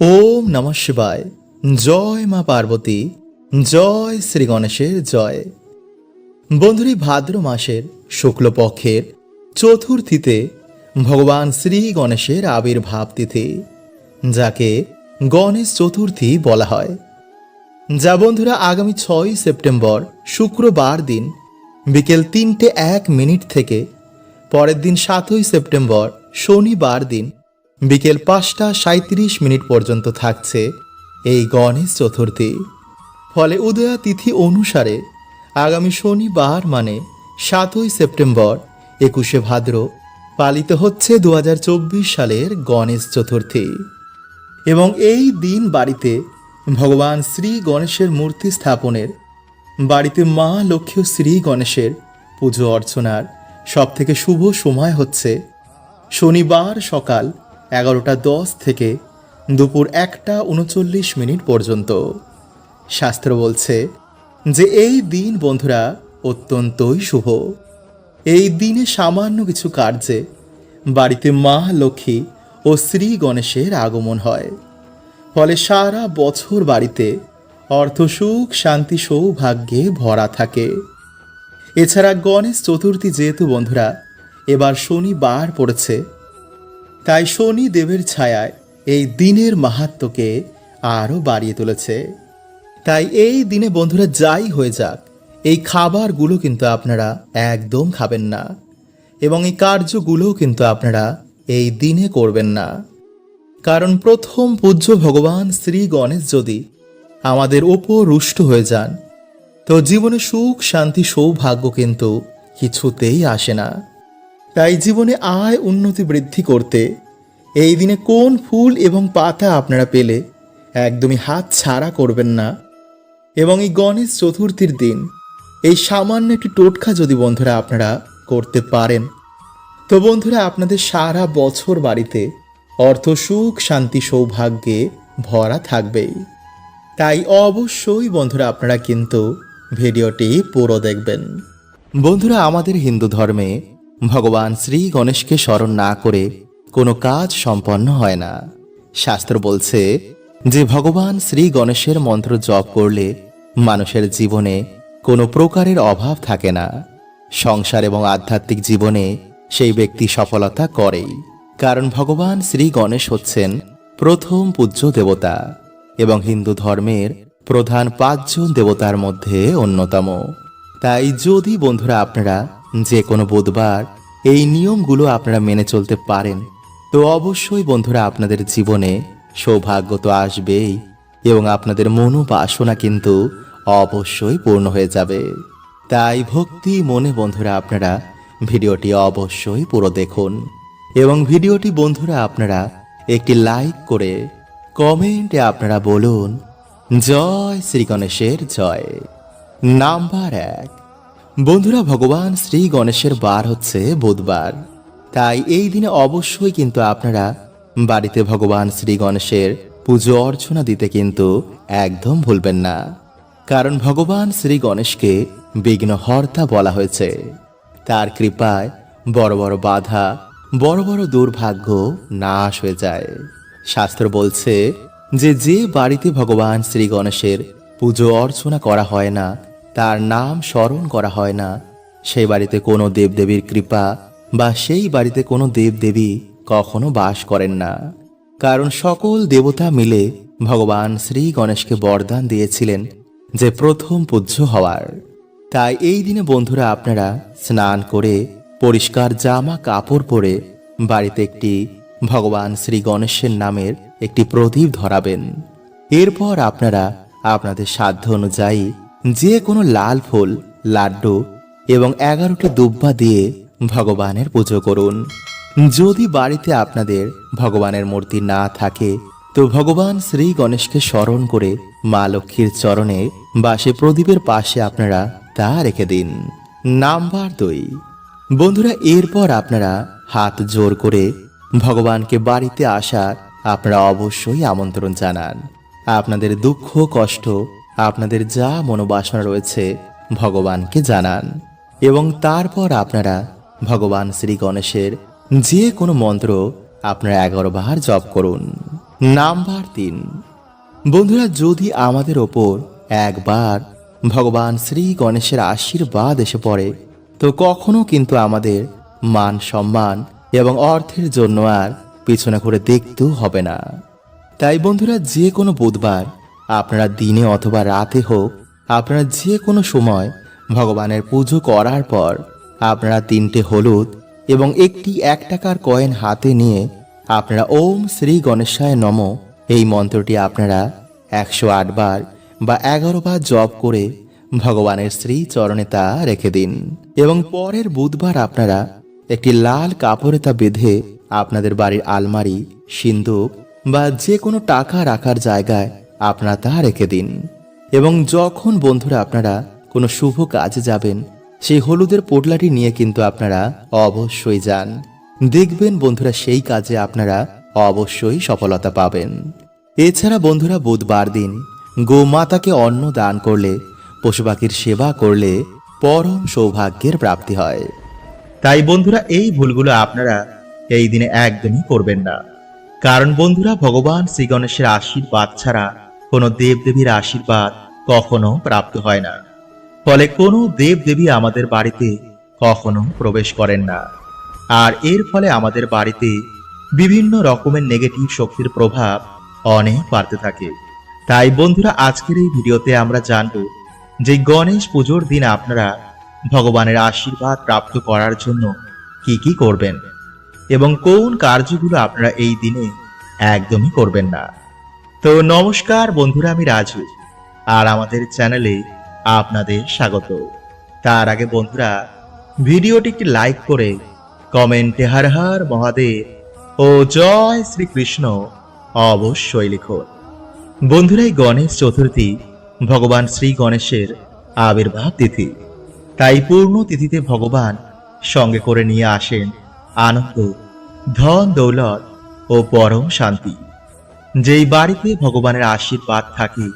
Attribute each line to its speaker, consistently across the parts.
Speaker 1: ওম নম শিবায়। জয় মা পার্বতী, জয় শ্রী গণেশের জয়। বন্ধুরি ভাদ্র মাসের শুক্লপক্ষের চতুর্থীতে ভগবান শ্রী গণেশের আবির্ভাব তিথি, যাকে গণেশ চতুর্থী বলা হয়। যা বন্ধুরা, আগামী ছয় সেপ্টেম্বর শুক্রবার দিন বিকেল তিনটে এক মিনিট থেকে পরের দিন সাতই সেপ্টেম্বর শনিবার দিন বিকেল পাঁচটা সাঁত্রিশ মিনিট পর্যন্ত থাকছে এই গণেশ চতুর্থী। ফলে উদয়া তিথি অনুসারে আগামী শনিবার মানে সাতই সেপ্টেম্বর, একুশে ভাদ্র, পালিত হচ্ছে দু হাজার চব্বিশ সালের গণেশ চতুর্থী। এবং এই দিন বাড়িতে ভগবান শ্রী গণেশের মূর্তি স্থাপনের, বাড়িতে মা লক্ষ্মী শ্রী গণেশের পুজো অর্চনার সব থেকে শুভ সময় হচ্ছে শনিবার সকাল এগারোটা দশ থেকে দুপুর একটা উনচল্লিশ মিনিট পর্যন্ত। শাস্ত্র বলছে যে এই দিন বন্ধুরা অত্যন্তই শুভ। এই দিনে সামান্য কিছু কার্যে বাড়িতে মা লক্ষ্মী ও শ্রী গণেশের আগমন হয়। ফলে সারা বছর বাড়িতে অর্থ সুখ, শান্তি, সৌভাগ্যে ভরা থাকে। এছাড়া গণেশ চতুর্থী যেহেতু বন্ধুরা, এবার শনিবার পড়েছে তাই শনি দেবের ছায়ায় এই দিনের মাহাত্মকে আরও বাড়িয়ে তুলেছে। তাই এই দিনে বন্ধুরা যাই হয়ে যাক, এই খাবারগুলো কিন্তু আপনারা একদম খাবেন না এবং এই কার্যগুলোও কিন্তু আপনারা এই দিনে করবেন না। কারণ প্রথম পূজ্য ভগবান শ্রী গণেশ যদি আমাদের ওপর রুষ্ট হয়ে যান, তো জীবনে সুখ, শান্তি, সৌভাগ্য কিন্তু কিছুতেই আসে না। তাই জীবনে আয় উন্নতি বৃদ্ধি করতে এই দিনে কোন ফুল এবং পাতা আপনারা পেলে একদমই হাত ছাড়া করবেন না। এবং এই গণেশ চতুর্থীর দিন এই সামান্য একটি টোটকা যদি বন্ধুরা আপনারা করতে পারেন। তো বন্ধুরা, আপনাদের সারা বছর বাড়িতে অর্থ সুখ, শান্তি, সৌভাগ্যে ভরা থাকবেই। তাই অবশ্যই বন্ধুরা আপনারা কিন্তু ভিডিওটি পুরো দেখবেন। বন্ধুরা, আমাদের হিন্দু ধর্মে ভগবান শ্রী গণেশকে স্মরণ না করে কোনো কাজ সম্পন্ন হয় না। শাস্ত্র বলছে যে ভগবান শ্রী গণেশের মন্ত্র জপ করলে মানুষের জীবনে কোনো প্রকারের অভাব থাকে না। সংসার এবং আধ্যাত্মিক জীবনে সেই ব্যক্তি সফলতা করেই। কারণ ভগবান শ্রী গণেশ হচ্ছেন প্রথম পূজ্য দেবতা এবং হিন্দু ধর্মের প্রধান পাঁচজন দেবতার মধ্যে অন্যতম। তাই যদি বন্ধুরা আপনারা যে কোনো বুধবার এই নিয়মগুলো আপনারা মেনে চলতে পারেন, তো অবশ্যই বন্ধুরা আপনাদের জীবনে সৌভাগ্য তো আসবেই এবং আপনাদের মনোবাসনা কিন্তু অবশ্যই পূর্ণ হয়ে যাবে। তাই ভক্তি মনে বন্ধুরা আপনারা ভিডিওটি অবশ্যই পুরো দেখুন এবং ভিডিওটি বন্ধুরা আপনারা একটি লাইক করে কমেন্টে আপনারা বলুন, জয় শ্রী গণেশের জয়। নাম্বার এক। বন্ধুরা, ভগবান শ্রী গণেশের বার হচ্ছে বুধবার। তাই এই দিনে অবশ্যই কিন্তু আপনারা বাড়িতে ভগবান শ্রী গণেশের পুজো অর্চনা দিতে কিন্তু একদম ভুলবেন না। কারণ ভগবান শ্রী গণেশকে বিঘ্নহর্তা বলা হয়েছে। তার কৃপায় বড় বড় বাধা, বড় বড় দুর্ভাগ্য নাশ হয়ে যায়। শাস্ত্র বলছে যে যে বাড়িতে ভগবান শ্রী গণেশের পুজো অর্চনা করা হয় না, তার নাম স্মরণ করা হয় না। সেই বাড়িতে কোনো দেবদেবীর কৃপা বা সেই বাড়িতে কোনো দেবদেবী কখনো বাস করেন না। কারণ সকল দেবতা মিলে ভগবান শ্রী গণেশকে বরদান দিয়েছিলেন যে প্রথম পূজ্য হওয়ার। তাই এই দিনে বন্ধুরা আপনারা স্নান করে পরিষ্কার জামা কাপড় পরে বাড়িতে একটি ভগবান শ্রী গণেশের নামের একটি প্রদীপ ধরাবেন। এরপর আপনারা আপনাদের সাধ্য অনুযায়ী যে কোনো লাল ফুল, লাড্ডু এবং এগারোটি দুব্বা দিয়ে ভগবানের পুজো করুন। যদি বাড়িতে আপনাদের ভগবানের মূর্তি না থাকে, তো ভগবান শ্রী গণেশকে স্মরণ করে মা লক্ষ্মীর চরণে বা সে প্রদীপের পাশে আপনারা তা রেখে দিন। নাম্বার দুই। বন্ধুরা, এরপর আপনারা হাত জোর করে ভগবানকে বাড়িতে আসার আপনারা অবশ্যই আমন্ত্রণ জানান। আপনাদের দুঃখ, কষ্ট, আপনাদের যা মনোবাসনা রয়েছে, ভগবানকে জানান। এবং তারপর আপনারা ভগবান শ্রী গণেশের যে কোনো মন্ত্র আপনারা এগারো বার জপ করুন। নাম্বার তিন। বন্ধুরা, যদি আমাদের ওপর একবার ভগবান শ্রী গণেশের আশীর্বাদ এসে পড়ে, তো কখনো কিন্তু আমাদের মান সম্মান এবং অর্থের জন্য আর পিছনে করে দেখতেও হবে না। তাই বন্ধুরা, যে কোনো বুধবার, আপনারা দিনে অথবা রাতে হোক, আপনারা যে কোনো সময় ভগবানের পুজো করার পর আপনারা তিনটে হলুদ এবং একটি এক টাকার কয়েন হাতে নিয়ে আপনারা ওম শ্রী গণেশায় নম, এই মন্ত্রটি আপনারা একশো বার বা এগারো বার জপ করে ভগবানের শ্রী চরণে তা রেখে দিন। এবং পরের বুধবার আপনারা একটি লাল কাপড়ে তা বেঁধে আপনাদের বাড়ির আলমারি, সিন্দুক বা যে কোনো টাকা রাখার জায়গায় আপনারা তা রেখে দিন। এবং যখন বন্ধুরা আপনারা কোনো শুভ কাজে যাবেন, সেই হলুদের পোটলাটি নিয়ে কিন্তু আপনারা অবশ্যই যান। দেখবেন বন্ধুরা সেই কাজে আপনারা অবশ্যই সফলতা পাবেন। এছাড়া বন্ধুরা বুধবার দিন গোমাতাকে অন্ন দান করলে, পশু পাখির সেবা করলে পরম সৌভাগ্যের প্রাপ্তি হয়। তাই বন্ধুরা এই ভুলগুলো আপনারা এই দিনে একদমই করবেন না। কারণ বন্ধুরা, ভগবান শ্রী গণেশের আশীর্বাদ ছাড়া কোনো দেবদেবীর আশীর্বাদ কখনো প্রাপ্ত হয় না। ফলে কোনো দেবদেবী আমাদের বাড়িতে কখনো প্রবেশ করেন না। আর এর ফলে আমাদের বাড়িতে বিভিন্ন রকমের নেগেটিভ শক্তির প্রভাব অনেক বাড়তে থাকে। তাই বন্ধুরা, আজকের এই ভিডিওতে আমরা জানব যে গণেশ পুজোর দিন আপনারা ভগবানের আশীর্বাদ প্রাপ্ত করার জন্য কি কি করবেন। এবং কোন কার্যগুলো আপনারা এই দিনে একদমই করবেন না। তো নমস্কার বন্ধুরা, আমি রাজু আর আমাদের চ্যানেলে আপনাদের স্বাগত। তার আগে বন্ধুরা, ভিডিওটি একটি লাইক করে কমেন্টে হর হর মহাদেব ও জয় শ্রীকৃষ্ণ অবশ্যই লিখুন। বন্ধুরা, এই গণেশ চতুর্থী ভগবান শ্রী গণেশের আবির্ভাব তিথি। তাই পূর্ণ তিথিতে ভগবান সঙ্গে করে নিয়ে আসেন আনন্দ, ধন, দৌলত ও পরম শান্তি। যেই বাড়িতে ভগবানের আশীর্বাদ থাকে,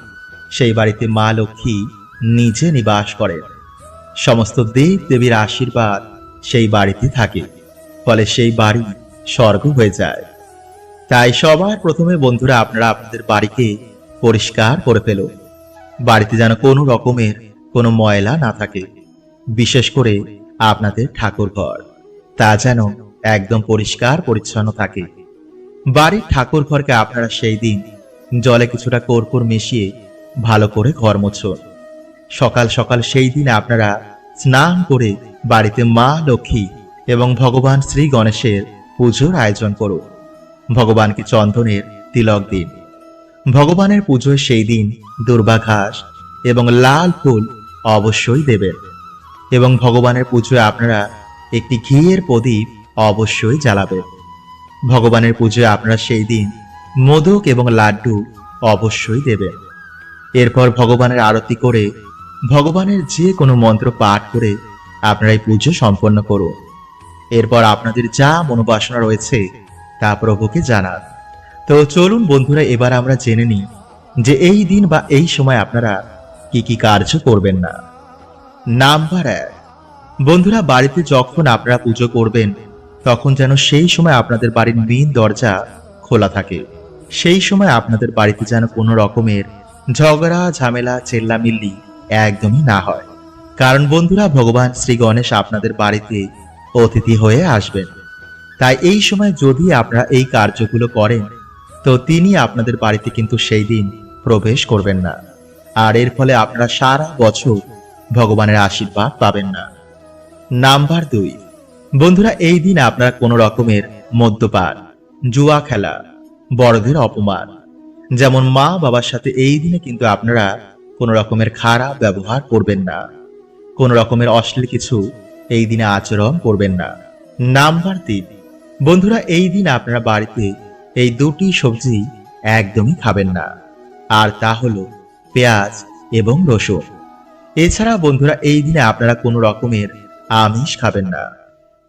Speaker 1: সেই বাড়িতে মা লক্ষ্মী নিজে নিবাস করেন। সমস্ত দেব দেবীর আশীর্বাদ সেই বাড়িতে থাকে, ফলে সেই বাড়ি স্বর্গ হয়ে যায়। তাই সবার প্রথমে বন্ধুরা, আপনারা আপনাদের বাড়িকে পরিষ্কার করে ফেলুন বাড়িতে যেন কোনো রকমের কোনো ময়লা না থাকে, বিশেষ করে আপনাদের ঠাকুর ঘর তা যেন একদম পরিষ্কার, পরিচ্ছন্ন থাকে। বাড়ির ঠাকুর ঘরকে আপনারা সেই দিন জলে কিছুটা কর্পূর মিশিয়ে ভালো করে ঘর মুছুন সকাল সকাল সেই দিন আপনারা স্নান করে বাড়িতে মা, লক্ষ্মী এবং ভগবান শ্রী গণেশের পুজোর আয়োজন করুন ভগবানকে চন্দনের তিলক দিন। ভগবানের পুজোয় সেই দিন দুর্বা ঘাস এবং লাল ফুল অবশ্যই দেবেন। এবং ভগবানের পুজোয় আপনারা একটি ঘিয়ের প্রদীপ অবশ্যই জ্বালাবেন ভগবানের পুজোয় আপনারা সেই দিন মোদক এবং লাড্ডু অবশ্যই দেবেন এরপর ভগবানের আরতি করে, ভগবানের যে কোনো মন্ত্র পাঠ করে আপনারা এই পুজো সম্পন্ন করুন। এরপর আপনাদের যা মনোবাসনা রয়েছে তা প্রভুকে জানান। তো চলুন বন্ধুরা, এবার আমরা জেনে নিই যে এই দিন বা এই সময় আপনারা কি কি কার্য করবেন না। নাম্বার এক, বন্ধুরা, বাড়িতে যখন আপনারা পুজো করবেন তখন যেন সেই সময় আপনাদের বাড়ির মেন দরজা খোলা থাকে। সেই সময় আপনাদের বাড়িতে যেন কোনো রকমের ঝগড়া, ঝামেলা, চেল্লামিল্লি একদমই না হয়। কারণ বন্ধুরা, ভগবান শ্রী গণেশ আপনাদের বাড়িতে অতিথি হয়ে আসবেন। তাই এই সময় যদি আপনারা এই কার্যগুলো করেন, তো তিনি আপনাদের বাড়িতে কিন্তু সেই দিন প্রবেশ করবেন না। আর এর ফলে আপনারা সারা বছর ভগবানের আশীর্বাদ পাবেন না। নাম্বার দুই বন্ধুরা, এই দিন আপনারা কোনো রকমের মদ্যপান, জুয়া খেলা, বড়দের অপমান, যেমন মা বাবার সাথে এই দিনে কিন্তু আপনারা কোনো রকমের খারাপ ব্যবহার করবেন না। কোনো রকমের অশ্লীল কিছু এই দিনে আচরণ করবেন না। নাম্বার তিন বন্ধুরা, এই দিন আপনারা বাড়িতে এই দুটি সবজি একদমই খাবেন না। আর তা হলো পেঁয়াজ এবং রসুন। এছাড়া বন্ধুরা, এই দিনে আপনারা কোনো রকমের আমিষ খাবেন না।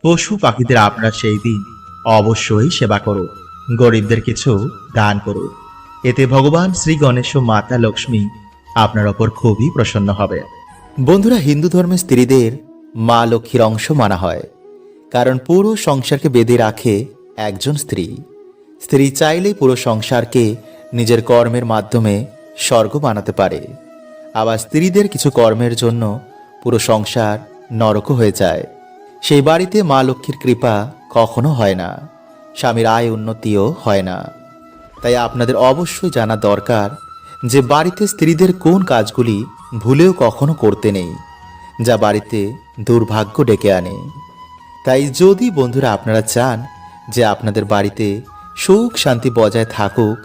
Speaker 1: পশু পাখিদের আপনার সেই দিন অবশ্যই সেবা করুন গরিবদের কিছু দান করুন এতে ভগবান শ্রী গণেশ ও মাতা লক্ষ্মী আপনার ওপর খুবই প্রসন্ন হবে। বন্ধুরা, হিন্দু ধর্মের স্ত্রীদের মা লক্ষ্মীর অংশ মানা হয়, কারণ পুরো সংসারকে বেঁধে রাখে একজন স্ত্রী। স্ত্রী চাইলেই পুরো সংসারকে নিজের কর্মের মাধ্যমে স্বর্গ বানাতে পারে। আবার স্ত্রীদের কিছু কর্মের জন্য পুরো সংসার নরক হয়ে যায়। সেই বাড়িতে মা লক্ষ্মীর কৃপা কখনো হয় না। স্বামীর আয় উন্নতিও হয় না। তাই আপনাদের অবশ্যই জানা দরকার যে বাড়িতে স্ত্রীদের কোন কাজগুলি ভুলেও কখনো করতে নেই, যা বাড়িতে দুর্ভাগ্য ডেকে আনে। তাই যদি বন্ধুরা আপনারা চান যে আপনাদের বাড়িতে সুখ শান্তি বজায় থাকুক,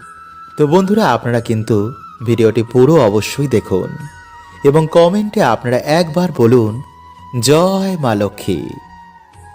Speaker 1: তো বন্ধুরা আপনারা কিন্তু ভিডিওটি পুরো অবশ্যই দেখুন এবং কমেন্টে আপনারা একবার বলুন, জয় মা লক্ষ্মী।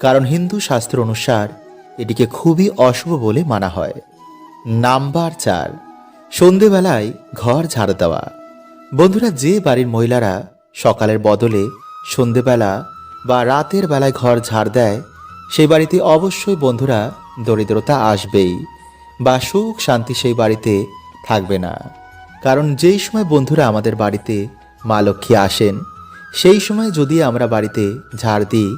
Speaker 1: কারণ হিন্দু শাস্ত্র অনুসার এটিকে খুবই অশুভ বলে মানা হয়। নাম্বার চার, সন্ধেবেলায় ঘর ঝাড় দেওয়া। বন্ধুরা, যে বাড়ির মহিলারা সকালের বদলে সন্ধেবেলা বা রাতের বেলায় ঘর ঝাড় দেয় সেই বাড়িতে অবশ্যই বন্ধুরা দরিদ্রতা আসবেই বা সুখ শান্তি সেই বাড়িতে থাকবে না। কারণ যেই সময় বন্ধুরা আমাদের বাড়িতে মা লক্ষ্মী আসেন, সেই সময় যদি আমরা বাড়িতে ঝাড় দিই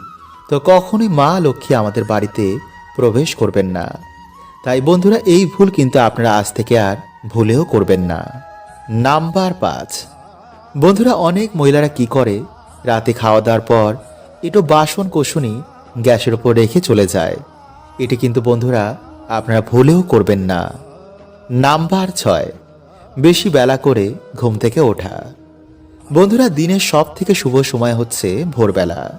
Speaker 1: তো কখনোই মা লক্ষ্মী আমাদের বাড়িতে প্রবেশ করবেন না। তাই বন্ধুরা, এই ভুল কিন্তু আপনারা আজ থেকে আর ভুলেও করবেন না। নাম্বার পাঁচ। বন্ধুরা, অনেক মহিলারা কি করে? রাতে খাওয়া দাওয়ার পর একটু বাসন কোষণি গ্যাসের ওপর রেখে চলে যায়। এটি কিন্তু বন্ধুরা আপনারা ভুলেও করবেন না। নাম্বার ছয়। বেশি বেলা করে ঘুম থেকে ওঠা। বন্ধুরা, দিনের সব থেকে শুভ সময় হচ্ছে ভোরবেলা।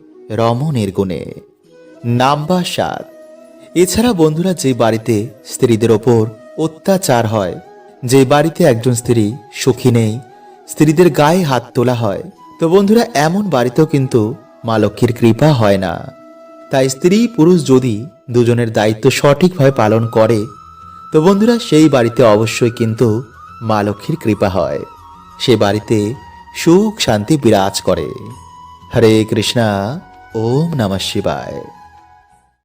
Speaker 1: রমণের গুণে। নাম্বার সাত। এছাড়া বন্ধুরা যে বাড়িতে স্ত্রীদের ওপর অত্যাচার হয়, যে বাড়িতে একজন স্ত্রী সুখী নেই, স্ত্রীদের গায়ে হাত তোলা হয়, তো বন্ধুরা এমন বাড়িতেও কিন্তু মা লক্ষ্মীর কৃপা হয় না। তাই স্ত্রী পুরুষ যদি দুজনের দায়িত্ব সঠিকভাবে পালন করে, তো বন্ধুরা সেই বাড়িতে অবশ্যই কিন্তু মা লক্ষ্মীর কৃপা হয়। সে বাড়িতে সুখ শান্তি বিরাজ করে। হরে কৃষ্ণা। ওম নমঃ শিবায়।